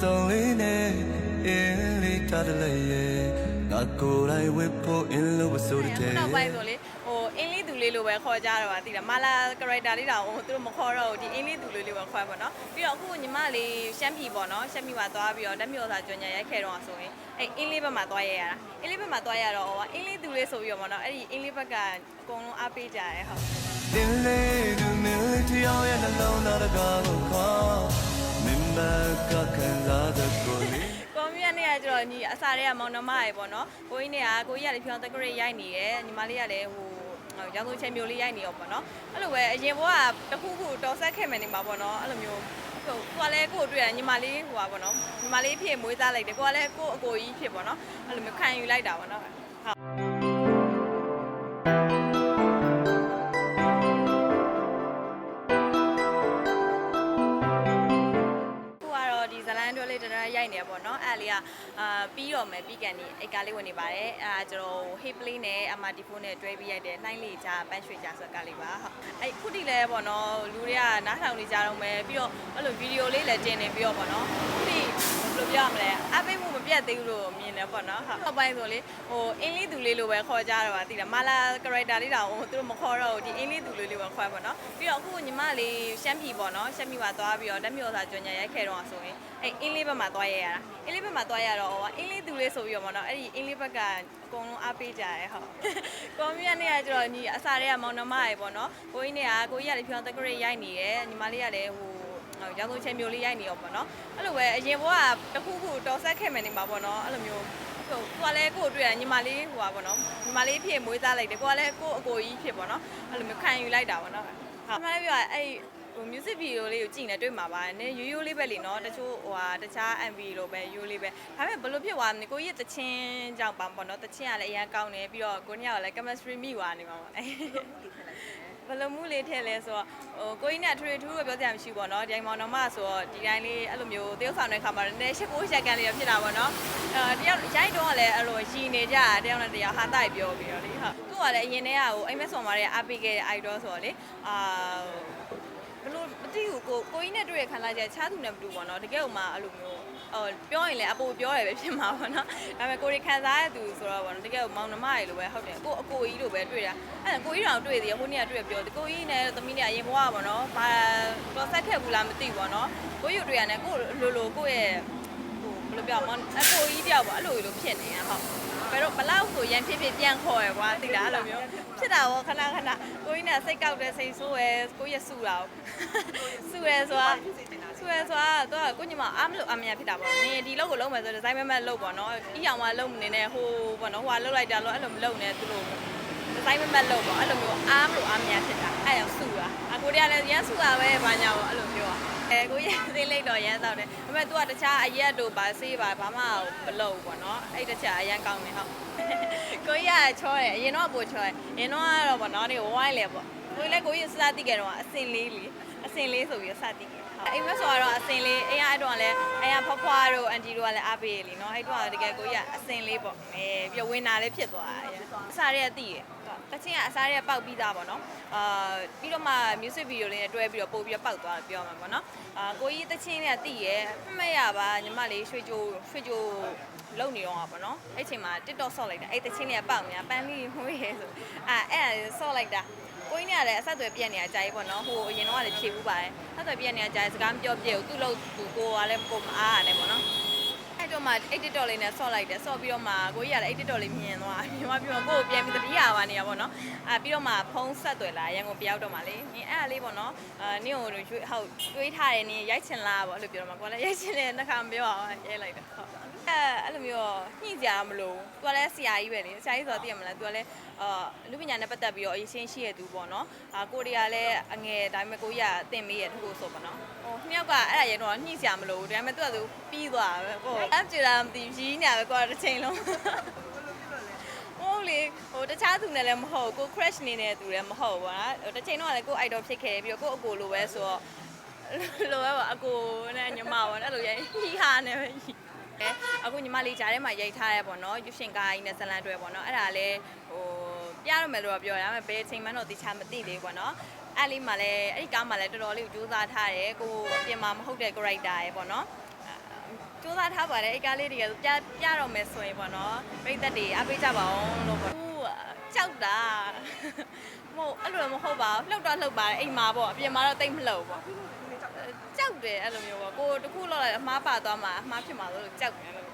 ဆုံးလေးနဲ့အင်းလေးထားတယ်လေငါကိုယ်တိုင်ဝစ်ဖို့အင်းလို့မဆိုတဲ့ခုနောက်ပိုင်းဆိုလေဟိုအင်းလေးသူလေးလိုပဲခေါ်ကြတော့ပါသိလားမာလာ character လေးတောင်ဟိုသူတို့မခေါ်တော့ဘူးဒီအင်းလေးသူလေးလေးပဲခေါ်ပါတော့ပြီးတော့အခုညီမလေးရှမ်းပြည်ပေါ့နော်ရှမ်းပြည်မှာသွားပြီးတော့တက်မြို့စာကျွမ်းညာရိုက်ခဲ့တော့ဆိုရင်အဲ့အင်းလေးဘက်မှာသွားရရတာအင်းလေးဘက်မှာသွားရတော့ဟိုအင်းလေးသူလေးဆိုပြီးတော့ပေါ့နော်အဲ့ဒီအင်းလေးဘက်ကအကုန်လုံးအားပေးကြရဲဟုတ်အင်းလေးကမင်းလေးတယောက်ရဲ့နှလုံးသားတကားကိုခေါ် မင်းမကခံစားတဲ့ကိုလေးကွန်မြူနဲ့ကကျတော့ညီအစားတွေကမောင်နှမရေပေါ့နော်ကိုကြီးနဲ့ကကိုကြီးကလည်းဖြောင်းတက်ကရရိုက်နေတယ်ညီမလေးကလည်းဟိုရောင်စုံချင်မျိုးလေးရိုက်နေရောပေါ့နော်အဲ့လိုပဲအရင်ဘကတခုခုတော်ဆက်ခဲ့မယ်နေမှာပေါ့နော်အဲ့လိုမျိုးဟိုကိုကလည်းကို့တွေ့ရညီမလေးဟိုပါပေါ့နော်ညီမလေးဖြစ်မွေးသားလိုက်တယ်ကိုကလည်းကို့အကိုကြီးဖြစ်ပေါ့နော်အဲ့လိုမျိုးခံယူလိုက်တာပေါ့နော် အဲ့လေးကအာပြီးတော့မယ်ပြီးကန်ဒီအိတ်ကားလေးဝင်နေပါတယ်အဲ့ဒါကျွန်တော် hip play နဲ့ MRT4 နဲ့တွဲပြီးရိုက်တယ်နှိုင်းလေးချပန်းရွှေချဆိုကားလေးပါဟုတ်အဲ့ခုတိလဲပေါ့နော်လူတွေကနားထောင်နေကြတော့မယ်ပြီးတော့အဲ့လိုဗီဒီယိုလေးလည်းတင်နေပြီးတော့ပေါ့နော်ခုတိဘယ်လိုပြောရမလဲအပိတ်မှုမပြတ်သေးဘူးလို့မြင်တယ်ပေါ့နော်ဟုတ်နောက်ပိုင်းဆိုလေဟိုအင်းလေးသူလေးလိုပဲခေါ်ကြတော့ပါသိလားမာလာ character လေးတောင်ဟိုသူတို့မခေါ်တော့ဘူးဒီအင်းလေးသူလေးလေးပဲ ခေါ်ပါတော့ပြီးတော့အခုညီမလေးရှမ်းပြည်ပေါ့နော်ရှမ်းပြည်မှာသွားပြီးတော့တက်မြို့စာကျွမ်းညာရိုက်ခဲ့တော့ဆိုရင်အဲ့အင်းလေးဘက်မှာသွားရရတာအင်းလေးဘက်မှာသွားရတော့ဟိုအင်းလေးသူလေးဆိုပြီးတော့ပေါ့နော်အဲ့ဒီအင်းလေးဘက်ကအကုန်လုံးအားပေးကြရဲဟုတ်ကွန်မြူနဲ့ကကျတော့ညီအစားတွေကမောင်နှမရေပေါ့နော်ကိုကြီးနဲ့ကကိုကြီးကလည်းဖြောင်းတက်ကရရိုက်နေတယ်ညီမလေးကလည်းဟိုရောင်စုံချင်မျိုးလေးရိုက်နေရောပေါ့နော်အဲ့လိုပဲအရင်ဘကတခုခုတော်ဆက်ခဲ့မယ်နေမှာပေါ့နော်အဲ့လိုမျိုး ဟိုကိုကလည်းကို့တွေ့ရညီမလေးဟိုပါပေါ့နော်ညီမလေးဖြစ်မွေးသားလိုက်တယ်ကိုကလည်းကို့အကိုကြီးဖြစ်ပေါ့နော်အဲ့လိုမျိုးခံယူလိုက်တာပေါ့နော်ဟုတ်ညီမလေးပြောအဲ့ ဟို music video လေးကိုကြည့်နေတွေ့မှာပါနည်းရိုးရိုးလေးပဲလေနော်တချို့ဟိုဟာတခြား MV လိုပဲရိုးလေးပဲဒါပေမဲ့ဘယ်လိုဖြစ်သွားလဲကိုကြီးတချင်းကြောင့်ပါပေါ့နော်တချင်းကလည်းအရင်ကောင်းတယ်ပြီးတော့ကိုညောက်ကလည်း chemistry မိသွားနေမှာပေါ့ဘယ်လိုမှုလေးထည့်လဲဆိုတော့ဟိုကိုကြီးနဲ့ထရီထူးတော့ပြောစရာမရှိဘူးပေါ့နော်ဒီမောင်တော်မဆိုတော့ဒီတိုင်းလေးအဲ့လိုမျိုးသရုပ်ဆောင်တဲ့ခါမှာနည်းရှစ်ကိုရှက်ကန်လေးဖြစ်တာပေါ့နော်အဲတယောက်ရိုက်တော့လည်းအဲ့လိုရီနေကြတာတယောက်နဲ့တယောက်ဟာတိုက်ပြောပြီးတော့လေဟုတ်သူကလည်းအရင်တည်းကဟိုအိမ်မက်ဆောင်မတဲ့အားပေးခဲ့တဲ့ idol ဆိုတော့လေအာ ဘလို့မသိဘူးကိုကိုကြီးနဲ့တွေ့ရခံလိုက်ကြချားသူနဲ့မတူပါတော့တကယ်ဥမာအဲ့လိုမျိုးဟိုပြောရင်လည်းအပိုပြောတယ်ပဲဖြစ်မှာပေါ့နော်ဒါပေမဲ့ကိုရီခံစားရသူဆိုတော့ပေါ့နော်တကယ်မောင်နှမရေလိုပဲဟုတ်တယ်ကိုအကိုကြီးလိုပဲတွေ့တာအဲ့ကိုကြီးတောင်တွေ့သေးရဟိုနေ့ကတွေ့ပြောတယ်ကိုကြီးနဲ့သမီးနဲ့အရင်ဘဝပေါ့နော်ဘာတော့ဆက်ခဲ့ဘူးလားမသိဘူးပေါ့နော်ကိုကြီးတွေ့ရတယ်ကိုလိုလိုကိုရဲ့ဟိုဘယ် လိုပြောမလဲအကိုကြီးတယောက်ပေါ့အဲ့လိုလိုဖြစ်နေတာဟုတ်ဘယ်တော့ဘလောက်ဆိုရန်ဖြစ်ဖြစ်ပြန်ခေါ်ရကွာသိလားအဲ့လိုမျိုးဖြစ်တာပေါ့ခဏခဏကိုကြီးနဲ့စိတ်ကောက်တယ်စိတ်ဆိုးရယ်ကိုကြီးရဆူတာဆူရယ်ဆိုတာဆူရယ်ဆိုတာတော့ကိုညီမအားမလို့အမရဖြစ်တာပေါ့နင်ဒီလောက်ကိုလုံးမယ်ဆိုဒီဇိုင်းမဲမဲလုံးပေါ့နော်အီအောင်မလုံးနေနဲ့ဟိုပေါ့နော်ဟိုကလုံးလိုက်တာလို့အဲ့လိုမလုံးနဲ့သူတို့ဒီဇိုင်းမဲမဲလုံးပေါ့အဲ့လိုမျိုးအားမလို့အမရဖြစ်တာအဲ့ရောက်ဆူတာအကိုတည်းကလည်းရန်ဆူတာပဲဘာညာပေါ့အဲ့လိုပြော အဲကိုရသေးလိုက်တော့ရန်တော့တယ်ဒါပေမဲ့ तू ကတခြားအရက်တို့ပါဆေးပါဘာမှမလုပ်ဘူးပေါ့နော်အဲ့တခြားအရန်ကောင်းနေဟုတ်ကိုကြီးကချောတယ်အရင်တော့ပိုချောတယ်အရင်တော့ကတော့ဗောနော်ဒီဝိုင်းလေပေါ့ကိုကြီးလည်းကိုကြီးစတိခဲ့တော့အစင်လေးလीအစင်လေးဆိုပြီးစတိခဲ့ အိမ်မက်ဆိုတော့အစင်လေးအိမ်ကအဲ့တော့လည်းအိမ်ကဖွားဖွားတို့အန်တီတို့ကလည်းအားပေးရလीနော်အဲ့တော့တကယ်ကိုကြီးကအစင်လေးပေါ့အဲပြီးတော့ဝင်းနာလေးဖြစ်သွားတယ်အစားရဲတည်ရတချင်းကအစားရဲပေါက်ပြီးသားပေါ့နော်အာပြီးတော့မှ music video လေးနဲ့တွဲပြီးတော့ပို့ပြီးတော့ပေါက်သွားတယ်ပြောမှာပေါ့နော်အာကိုကြီးတချင်းနဲ့တည်ရမှတ်ရပါညီမလေးရွှေကြိုးရွှေကြိုးလုံနေတော့ပါနော်အဲ့ချိန်မှာ TikTok ဆော့လိုက်တာအဲ့တချင်းလေးကပေါက်နေတာပန်းလေးဟိုးရဲဆိုအာအဲ့ဒါဆော့လိုက်တာ ကိုင်းနေရတယ်အဆက်အသွယ်ပြက်နေရကြကြီးပေါ့နော်ဟိုအရင်တော့ကလည်းဖြေဘူးပါတယ်အဆက်အသွယ်ပြက်နေရကြကြီးစကားမပြောပြဘူးသူ့လို့သူကိုကလည်းကိုမအားရတယ်ပေါ့နော် အဲ့တော့မှအဲ့ TikTok လေးနဲ့ဆော့လိုက်တယ်ဆော့ပြီးတော့မှကိုကြီးကလည်းအဲ့ TikTok လေးမြင်သွားမြင်သွားပြီးတော့ကိုကိုပြန်ပြီးတတိယပါနေရပေါ့နော်အာပြီးတော့မှဖုန်းဆက်သွယ်လာရန်ကုန်ပြောက်တော့မှလေနင်အဲ့ဒါလေးပေါ့နော်အာနင်ကိုရွေးဟုတ်တွေးထားတယ်နင်ရိုက်ချင်လားပေါ့အဲ့လိုပြောတော့မှကိုလည်းရိုက်ချင်တယ်နှစ်ခါမပြောအောင်ရိုက်လိုက်တာဟုတ်အဲအဲ့လိုမျိုးညှိကြမလို့သူကလည်းဆရာကြီးပဲလေဆရာကြီးဆိုတော့သိရမလားသူကလည်းအာလူပညာနဲ့ပတ်သက်ပြီးတော့အရေးရှင်းရှိရသူပေါ့နော်အာကိုရီးယားလည်းအငယ်ဒါပေမဲ့ကိုကြီးကတင်မေးရတခုဆိုပေါ့နော်ဟိုနှစ်ယောက်ကအဲ့ဒါရေတော့ညှိကြမလို့ဒါပေမဲ့သူကသူပြီးသွားပဲဟိုအပ်ကြတာမသိဘူးရီးနေရပဲကိုကတစ်ချိန်လုံးဟုတ်လေဟိုတခြားသူနဲ့လည်းမဟုတ်ကို crash နေတဲ့သူလည်းမဟုတ်ဘူးကွာဟိုတစ်ချိန်တော့လည်းကို idol ဖြစ်ခဲ့ပြီးတော့ကိုအကိုလိုပဲဆိုတော့လိုပဲပေါ့အကိုနဲ့ညီမပေါ့အဲ့လိုရိုက်ဟီဟာနဲ့ပဲဟီအဲအခုညီမလေးကြားထဲမှာရိုက်ထားရပေါ့နော်ယူရှင်ကားကြီးနဲ့ဇလန်တွဲပေါ့နော်အဲ့ဒါလည်းဟိုပြရမယ်လို့တော့ပြောရမယ်ဘယ်ချိန်မှန်းတော့တိချာမသိသေးဘူးပေါ့နော်အဲ့လေးမှလည်းအဲ့ဒီကားမှလည်းတော်တော်လေးကိုစူးစမ်းထားတယ်ကိုအပြင်မှာမဟုတ်တဲ့ character ရေပေါ့နော် စူးစမ်းထားပါတယ်အဲ့ကားလေးတွေကပြပြတော့မယ်ဆိုရင်ပေါ့နော်ပြိသက်တွေအားပေးကြပါအောင်လို့ပေါ့ဟိုကြောက်တာမဟုတ်အဲ့လိုတော့မဟုတ်ပါဘူးလှုပ်တော့လှုပ်ပါတယ်အိမ်မှာပေါ့အပြင်မှာတော့တိတ်မလှုပ်ဘူးပေါ့ကြောက်တယ်အဲ့လိုမျိုးပေါ့ကိုတခုလောက်လိုက်အမားပါသွားမှာအမားဖြစ်မှာလို့ကြောက်တယ်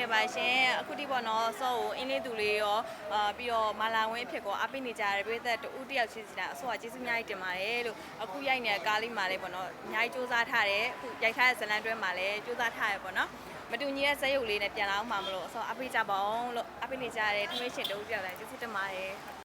ကဲပါရှင်အခုတိပေါ့နော်ဆော့ကိုအင်းလေးသူလေးရောအာပြီးတော့မာလာဝင်းဖြစ်ကောအားပေးနေကြတဲ့ပြည်သက်တူတယောက်ချင်းစီတာအဆော့ကကျေးဇူးအများကြီးတင်ပါတယ်လို့အခုရိုက်နေတဲ့ကားလေးမှာလေးပေါ့နော်အများကြီးစူးစမ်းထားတယ်အခုရိုက်ထားတဲ့ဇတ်လန်တွဲမှာလည်းစူးစမ်းထားရပေါ့နော်မတူညီတဲ့ဇက်ရုပ်လေးနဲ့ပြန်လာအောင်မှာမလို့အစောအပိကြပါအောင်လို့အပိနေကြတဲ့ထမင်းရှင်တို့ပြောက်တယ်ကျေးဇူးတင်ပါတယ်